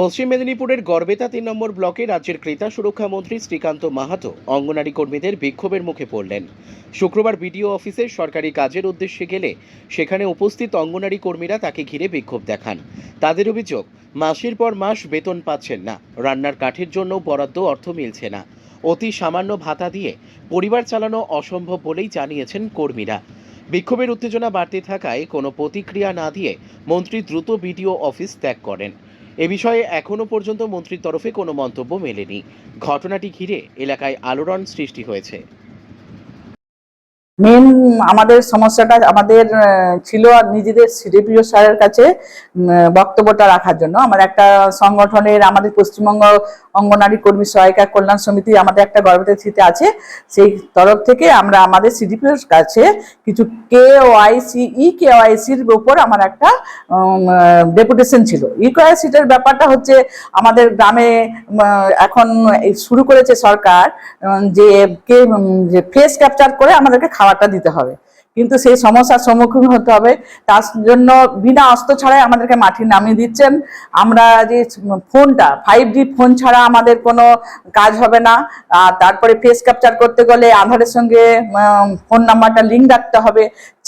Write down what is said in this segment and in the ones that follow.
পশ্চিম মেদিনীপুরের গড়বেতা তিন নম্বর ব্লকে রাজ্যের ক্রেতা সুরক্ষা মন্ত্রী শ্রীকান্ত মাহাতো অঙ্গনারী কর্মীদের বিক্ষোভের মুখে পড়লেন। শুক্রবার বিডিও অফিসে সরকারি কাজের উদ্দেশ্যে গেলে সেখানে উপস্থিত অঙ্গনারী কর্মীরা তাকে ঘিরে বিক্ষোভ দেখান। তাদের অভিযোগ, মাসের পর মাস বেতন পাচ্ছেন না, রান্নার কাঠের জন্য বরাদ্দ অর্থ মিলছে না। অতি সামান্য ভাতা দিয়ে পরিবার চালানো অসম্ভব বলেই জানিয়েছেন কর্মীরা। বিক্ষোভের উত্তেজনা বাড়তে থাকায় কোনো প্রতিক্রিয়া না দিয়ে মন্ত্রী দ্রুত বিডিও অফিস ত্যাগ করেন। এ বিষয়ে এখনও পর্যন্ত মন্ত্রীর তরফে কোনো মন্তব্য মেলেনি। ঘটনাটি ঘিরে এলাকায় আলোড়ন সৃষ্টি হয়েছে। মেন আমাদের সমস্যাটা আমাদের ছিল নিজেদের সিডিপিও স্যারের কাছে বক্তব্যটা রাখার জন্য। আমার একটা সংগঠনের, আমাদের পশ্চিমবঙ্গ অঙ্গনারী কর্মী সহায়িকা কল্যাণ সমিতি আমাদের একটা গর্ভবতী থিতে আছে। সেই তরফ থেকে আমরা আমাদের সিডিপিওর কাছে কিছু কে ওয়াইসি ই কে ওয়াইসির উপর আমার একটা ডেপুটেশন ছিল। ই কেওয়াইসিটার ব্যাপারটা হচ্ছে আমাদের গ্রামে এখন শুরু করেছে সরকার যে কে ফেস ক্যাপচার করে আমাদেরকে খাবারটা দিতে হবে। কিন্তু সেই সমস্যার সম্মুখীন হতে হবে। তার জন্য বিনা অস্ত্র ছাড়াই আমাদেরকে মাঠে নামিয়ে দিচ্ছেন। আমরা যে ফোনটা ফাইভ জি ফোন ছাড়া আমাদের কোনো কাজ হবে না। তারপরে ফেস ক্যাপচার করতে গেলে আধারের সঙ্গে ফোন নাম্বারটা লিঙ্ক রাখতে হবে।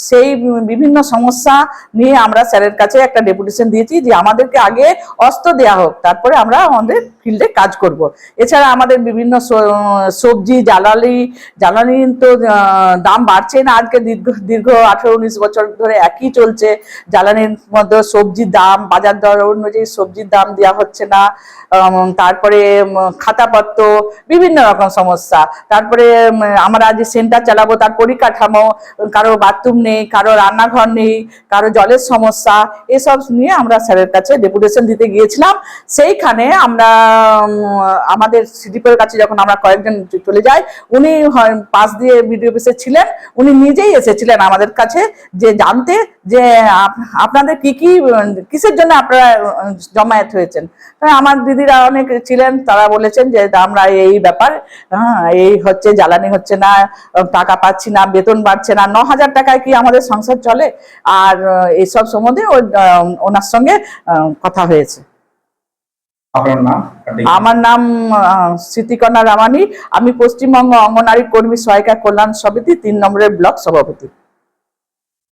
সেই বিভিন্ন সমস্যা নিয়ে আমরা স্যারের কাছে একটা ডেপুটেশন দিয়েছি যে আমাদেরকে আগে অস্ত্র দেওয়া হোক, তারপরে আমরা আমাদের ফিল্ডে কাজ করব। এছাড়া আমাদের বিভিন্ন সবজি, জ্বালানি জ্বালানি তো দাম বাড়ছে না, আজকে দীর্ঘ দীর্ঘ আঠেরো উনিশ বছর ধরে একই চলছে। জ্বালানির মধ্যে সবজির দাম, বাজার দর অনুযায়ী সবজির দাম দেওয়া হচ্ছে না। তারপরে খাতাপত্র, বিভিন্ন রকম সমস্যা। তারপরে আমরা যে সেন্টার চালাবো, তার পরিকাঠামো, কারও বাথরুম নেই কারও রান্নাঘর নেই, কারও জলের সমস্যা, এসব নিয়ে আমরা স্যারের কাছে ডেপুটেশন দিতে গিয়েছিলাম। সেইখানে আমরা আমাদের সিডিপের কাছে যখন আমরা কয়েকজন চলে যাই, উনি পাশ দিয়ে বিডিও অফিসে ছিলেন, উনি নিজেই এসেছিলেন আমাদের কাছে যে জানতে যে আপনাদের কি কি কিসের জন্য আপনারা জমায়েত হয়েছেন? হ্যাঁ, আমার দিদিরা অনেক ছিলেন তারা বলেছেন যে আমরা এই ব্যাপার হ্যাঁ এই হচ্ছে জ্বালানি হচ্ছে না টাকা পাচ্ছি না বেতন বাড়ছে না ন হাজার টাকায় কি আমাদের সংসার চলে? আর এইসব সম্বন্ধে ওনার সঙ্গে কথা হয়েছে। আমার নাম স্মৃতিকন্যা রামানি। আমি পশ্চিমবঙ্গ অঙ্গনারী কর্মী সহায়িকা কল্যাণ সমিতি তিন নম্বরের ব্লক সভাপতি।